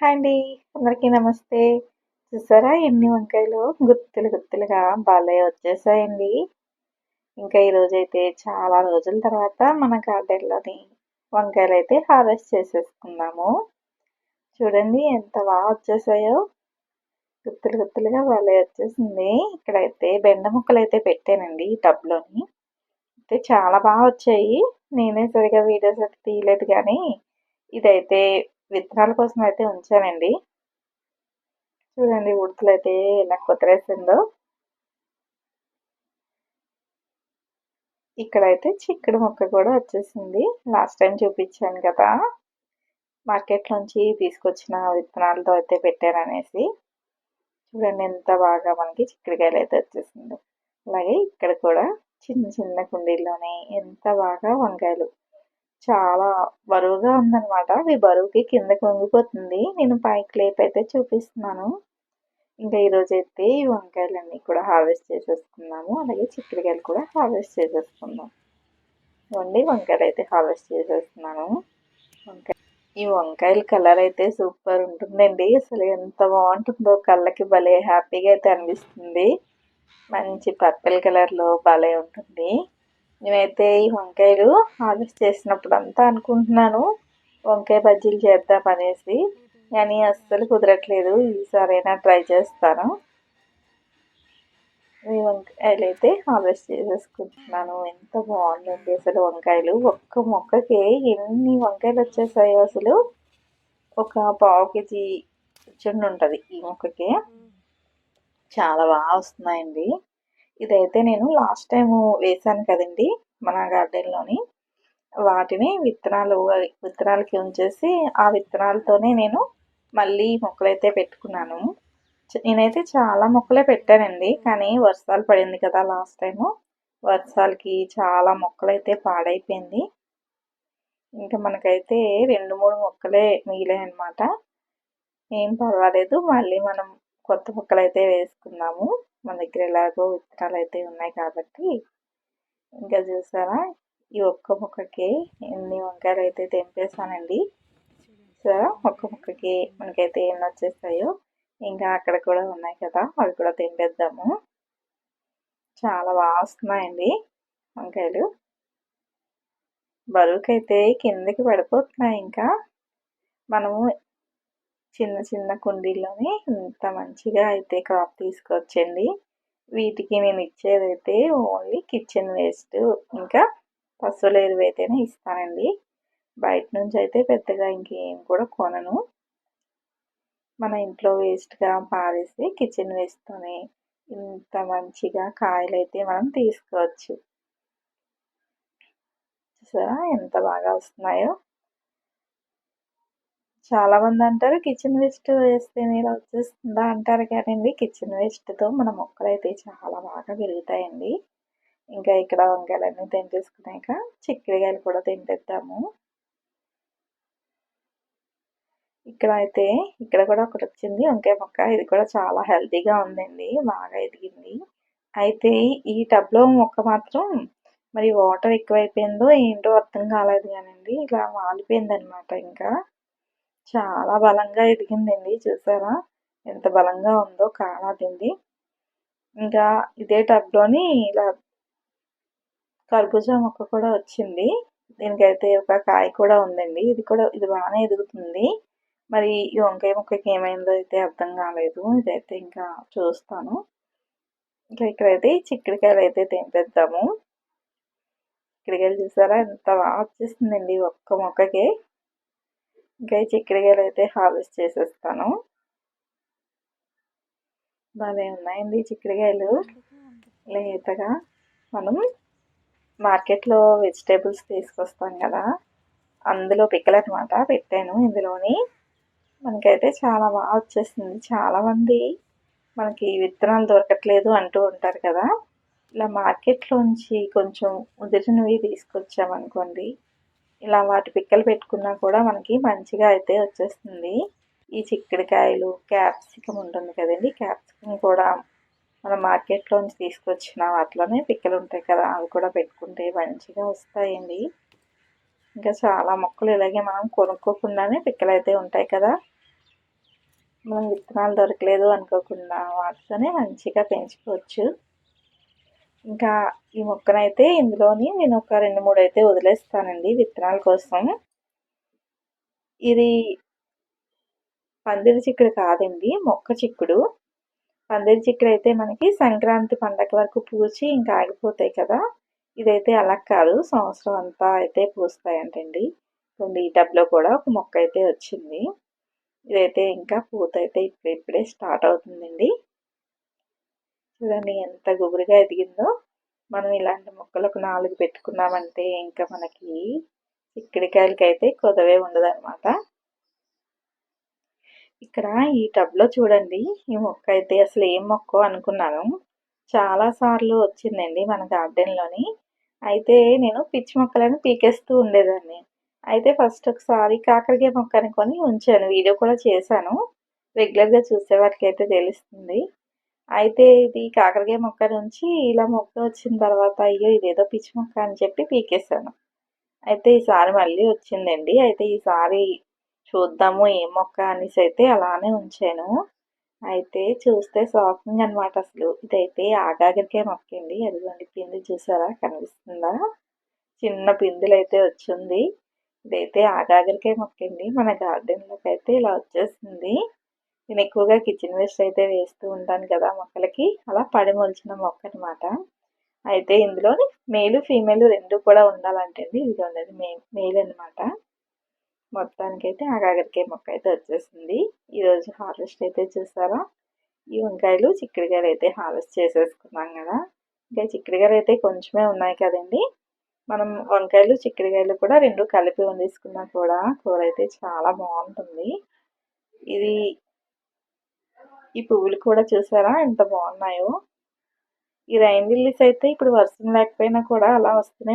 Hi అండి. అందరికీ నమస్తే. చూసారా ఎన్ని వంకాయలు? గుత్తులు గుత్తులుగా భలే వచ్చేసాయండి. ఇంకా ఈరోజైతే చాలా రోజుల తర్వాత మన గార్డెన్లోని వంకాయలు అయితే హార్వెస్ట్ చేసేసుకున్నాము చూడండి ఎంత బాగా వచ్చేసాయో. గుత్తులు గుత్తులుగా భలే వచ్చేసింది. ఇక్కడైతే బెండ ముక్కలు అయితే పెట్టానండి ఈ టబ్లోని. అయితే చాలా బాగా వచ్చాయి. నేనే సరిగా వీడియోస్ అయితే తీయలేదు కానీ ఇదైతే విత్తనాల కోసం అయితే ఉంచానండి. చూడండి ఉడతలు అయితే ఎలా కుదిరేసిందో ఇక్కడైతే చిక్కుడు మొక్క కూడా వచ్చేసింది. లాస్ట్ టైం చూపించాను కదా. మార్కెట్లోంచి తీసుకొచ్చిన విత్తనాలతో అయితే పెట్టారనేసి. చూడండి ఎంత బాగా మనకి చిక్కుడుకాయలు అయితే వచ్చేసిందో. అలాగే ఇక్కడ కూడా చిన్న చిన్న కుండీల్లోనే ఎంత బాగా వంకాయలు చాలా బరువుగా ఉందన్నమాట. అది బరువుకి కిందకి వంగిపోతుంది. నేను పైకి లేపు అయితే చూపిస్తున్నాను. ఇంకా ఈరోజు అయితే ఈ వంకాయలన్నీ కూడా హార్వెస్ట్ చేసేసుకున్నాము అలాగే చిక్కుడుకాయలు కూడా హార్వెస్ట్ చేసేసుకున్నాం ఇవ్వండి వంకాయలు అయితే హార్వెస్ట్ చేసేస్తున్నాను. వంకాయ ఈ వంకాయల కలర్ అయితే సూపర్ ఉంటుందండి. అసలు ఎంత బాగుంటుందో కళ్ళకి భలే హ్యాపీగా అయితే అనిపిస్తుంది. మంచి పర్పుల్ కలర్లో భలే ఉంటుంది. నేనైతే ఈ వంకాయలు హార్వెస్ట్ చేసినప్పుడు అంతా అనుకుంటున్నాను. వంకాయ బజ్జీలు చేద్దాం అనేసి. కానీ అస్సలు కుదరట్లేదు. ఈసారైనా ట్రై చేస్తాను. ఈ వంకాయలు అయితే హార్వెస్ట్ చేసేసుకుంటున్నాను. ఎంత బాగుందండి అసలు వంకాయలు. ఒక్క మొక్కకి ఎన్ని వంకాయలు వచ్చేసాయో అసలు ఒక పావు కేజీ చుండు ఉంటుంది ఈ మొక్కకి. చాలా బాగా వస్తున్నాయండి. ఇదైతే నేను లాస్ట్ టైం వేసాను కదండి మన గార్డెన్లోని. వాటిని విత్తనాలు విత్తనాలకి ఉంచేసి ఆ విత్తనాలతోనే నేను మళ్ళీ మొక్కలైతే పెట్టుకున్నాను. నేనైతే చాలా మొక్కలే పెట్టానండి కానీ వర్షాలు పడింది కదా లాస్ట్ టైము. వర్షాలకి చాలా మొక్కలైతే పాడైపోయింది. ఇంకా మనకైతే రెండు మూడు మొక్కలే మిగిలాయి అనమాట ఏం పర్వాలేదు మళ్ళీ మనం కొత్త మొక్కలు అయితే వేసుకుందాము. మన దగ్గర ఎలాగో విత్తనాలు అయితే ఉన్నాయి కాబట్టి ఇంకా చూసారా? ఈ ఒక్క ముక్కకి ఎన్ని వంకాయలు అయితే తెంపేసానండి చూసారా? ఒక్క ముక్కకి మనకైతే ఎన్ని వచ్చేస్తాయో ఇంకా అక్కడ కూడా ఉన్నాయి కదా అవి కూడా తెంపేద్దాము. చాలా బాగా వస్తున్నాయండి వంకాయలు. బరువుకైతే కిందకి పడిపోతున్నాయి ఇంకా. మనము చిన్న చిన్న కుండీల్లోనే ఇంత మంచిగా అయితే క్రాప్ తీసుకొచ్చండి వీటికి నేను ఇచ్చేదైతే ఓన్లీ కిచెన్ వేస్ట్. ఇంకా పశువుల ఎరువు అయితేనే ఇస్తానండి. బయట నుంచి అయితే పెద్దగా ఇంకేం కూడా కొనను. మన ఇంట్లో వేస్ట్గా పారేసి కిచెన్ వేస్తూనే ఇంత మంచిగా కాయలు అయితే మనం తీసుకోవచ్చు. చూసారా ఎంత బాగా వస్తున్నాయో? చాలామంది అంటారు కిచెన్ వేస్ట్ వేస్తే ఇలా వచ్చేస్తుందా? అంటారు కానీ కిచెన్ వేస్ట్తో మన మొక్కలు అయితే చాలా బాగా పెరుగుతాయండి. ఇంకా ఇక్కడ వంకాయలన్నీ తింటేసుకున్నాక చిక్కుడుకాయలు కూడా తింటేద్దాము ఇక్కడ అయితే ఇక్కడ కూడా ఒకటి వచ్చింది వంకాయ మొక్క. ఇది కూడా చాలా హెల్తీగా ఉందండి బాగా ఎదిగింది. అయితే ఈ టబ్లో మొక్క మాత్రం మరి వాటర్ ఎక్కువైపోయిందో ఏంటో అర్థం కాలేదు కానండి ఇలా వాలిపోయింది అనమాట ఇంకా. చాలా బలంగా ఎదిగిందండి చూసారా? ఎంత బలంగా ఉందో కానాదింది ఇంకా ఇదే టబ్లోని ఇలా కర్బూజా మొక్క కూడా వచ్చింది. దీనికైతే ఒక కాయ కూడా ఉందండి. ఇది కూడా ఇది బాగానే ఎదుగుతుంది. మరి ఈ వంకాయ మొక్కకి ఏమైందో అయితే అర్థం కాలేదు. ఇదైతే ఇంకా చూస్తాను. ఇంకా ఇక్కడైతే చిక్కుడుకాయలు అయితే తెంపేద్దాము. చిక్కుడికాయలు చూసారా? ఎంత బాగా వచ్చేస్తుందండి ఒక్క మొక్కకి. ఇంకా ఈ అయితే హార్వెస్ట్ చేసేస్తాను. బాగా ఉన్నాయండి చిక్కుడుకాయలు. లేతగా మనం మార్కెట్లో వెజిటేబుల్స్ తీసుకొస్తాం కదా అందులో పిక్కలు అనమాట పెట్టాను ఇందులోని. మనకైతే చాలా బాగా వచ్చేసింది. చాలామంది మనకి విత్తనాలు దొరకట్లేదు అంటూ ఉంటారు కదా. ఇలా మార్కెట్లోంచి కొంచెం ఉదిరినవి తీసుకొచ్చామనుకోండి ఇలా వాటి పిక్కలు పెట్టుకున్నా కూడా మనకి మంచిగా అయితే వచ్చేస్తుంది. ఈ చిక్కుడుకాయలు క్యాప్సికమ్ ఉంటుంది కదండి. క్యాప్సికమ్ కూడా మనం మార్కెట్లో నుంచి తీసుకొచ్చిన వాటిలోనే పిక్కలు ఉంటాయి కదా. అవి కూడా పెట్టుకుంటే మంచిగా వస్తాయండి. ఇంకా చాలా మొక్కలు ఇలాగే మనం కొనుక్కోకుండానే పిక్కలు అయితే ఉంటాయి కదా. మనం విత్తనాలు దొరకలేదు అనుకోకుండా వాటితోనే మంచిగా పెంచుకోవచ్చు. ఇంకా ఈ మొక్కనైతే ఇందులోని నేను ఒక రెండు మూడు అయితే వదిలేస్తానండి విత్తనాల కోసం. ఇది పందిరి చిక్కుడు కాదండి మొక్క చిక్కుడు. పందిరి చిక్కుడు అయితే మనకి సంక్రాంతి పండగ వరకు పూచి ఇంకా ఆగిపోతాయి కదా. ఇదైతే అలా కాదు సంవత్సరం అంతా అయితే పూస్తాయంటండి. కొన్ని ఈ టబ్లో కూడా ఒక మొక్క అయితే వచ్చింది. ఇదైతే ఇంకా పూత అయితే ఇప్పుడు ఇప్పుడే స్టార్ట్ అవుతుందండి. చూడండి ఎంత గుబురుగా ఎదిగిందో. మనం ఇలాంటి మొక్కలు ఒక నాలుగు పెట్టుకున్నామంటే ఇంకా మనకి చిక్కడికాయలకి అయితే కొదవే ఉండదన్నమాట. ఇక్కడ ఈ టబ్లో చూడండి ఈ మొక్క అయితే అసలు ఏం మొక్క అనుకున్నాను. చాలా సార్లు వచ్చిందండి మన గార్డెన్లోని. అయితే నేను పిచ్చి మొక్కలను పీకేస్తూ ఉండేదాన్ని. అయితే ఫస్ట్ ఒకసారి కాకరకాయ మొక్క అనుకొని ఉంచాను. వీడియో కూడా చేశాను. రెగ్యులర్గా చూసే వారికి అయితే తెలుస్తుంది. అయితే ఇది కాకరకాయ మొక్క నుంచి ఇలా మొక్క వచ్చిన తర్వాత అయ్యో ఇదేదో పిచ్చి మొక్క అని చెప్పి పీకేశాను. అయితే ఈసారి మళ్ళీ వచ్చిందండి. అయితే ఈసారి చూద్దాము ఏం మొక్క అనేసి అయితే అలానే ఉంచాను. అయితే చూస్తే షాకింగ్ అనమాట అసలు. ఇదైతే ఆగాగరికాయ మొక్క అండి. అదిగోండి పిండి చూసారా? కనిపిస్తుందా? చిన్న పిందులు అయితే వచ్చింది. ఇదైతే ఆగాగరికాయ మొక్క అండి. మన గార్డెన్లోకి అయితే ఇలా వచ్చేసింది. నేను ఎక్కువగా కిచెన్ వేస్ట్ అయితే వేస్తూ ఉంటాను కదా మొక్కలకి. అలా పడి మొలిచిన మొక్క అనమాట అయితే ఇందులో మేలు ఫీమేల్ రెండు కూడా ఉండాలంటే అండి ఇది ఉండదు మే మేల్ అనమాట మొత్తానికైతే ఆగాగరికాయ మొక్క అయితే వచ్చేసింది. ఈరోజు హార్వెస్ట్ అయితే చూసారా? ఈ వంకాయలు చిక్కుడుగాయలు అయితే హార్వెస్ట్ చేసేసుకున్నాం కదా. ఇంకా చిక్కుడుగాయలు అయితే కొంచెమే ఉన్నాయి కదండి. మనం వంకాయలు చిక్కుడుగాయలు కూడా రెండు కలిపి వండేసుకున్నా కూడా కూర అయితే చాలా బాగుంటుంది. ఇది ఈ పువ్వులు కూడా చూసారా? ఎంత బాగున్నాయో. ఈ రైన్ లిల్లీస్ అయితే ఇప్పుడు వర్షం లేకపోయినా కూడా అలా వస్తూనే